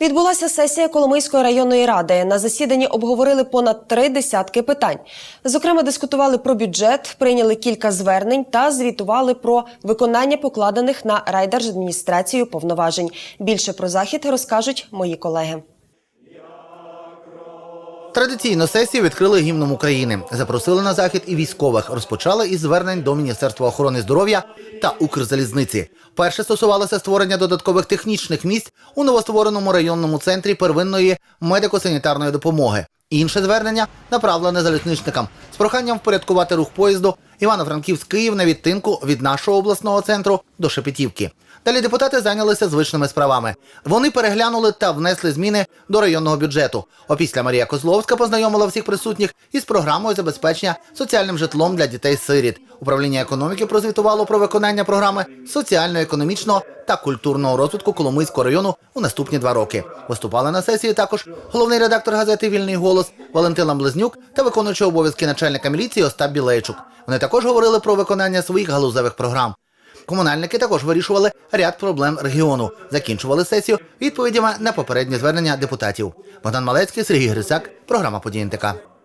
Відбулася сесія Коломийської районної ради. На засіданні обговорили понад три десятки питань. Зокрема, дискутували про бюджет, прийняли кілька звернень та звітували про виконання покладених на райдержадміністрацію повноважень. Більше про захід розкажуть мої колеги. Традиційно сесію відкрили гімном України. Запросили на захід і військових. Розпочали із звернень до Міністерства охорони здоров'я та Укрзалізниці. Перше стосувалося створення додаткових технічних місць у новоствореному районному центрі первинної медико-санітарної допомоги. Інше звернення направлене залізничникам з проханням впорядкувати рух поїзду Івано-Франківськ-Київ на відтинку від нашого обласного центру до Шепетівки. Далі депутати зайнялися звичними справами. Вони переглянули та внесли зміни до районного бюджету. Опісля Марія Козловська познайомила всіх присутніх із програмою забезпечення соціальним житлом для дітей-сиріт. Управління економіки прозвітувало про виконання програми соціально-економічного та культурного розвитку Коломийського району у наступні два роки. Виступали на сесії також головний редактор газети Вільний голос Валентина Близнюк та виконуючий обов'язки начальника міліції Остап Білейчук. Вони також говорили про виконання своїх галузевих програм. Комунальники також вирішували ряд проблем регіону. Закінчували сесію відповідями на попередні звернення депутатів. Богдан Малецький, Сергій Грицак, програма «Події НТК».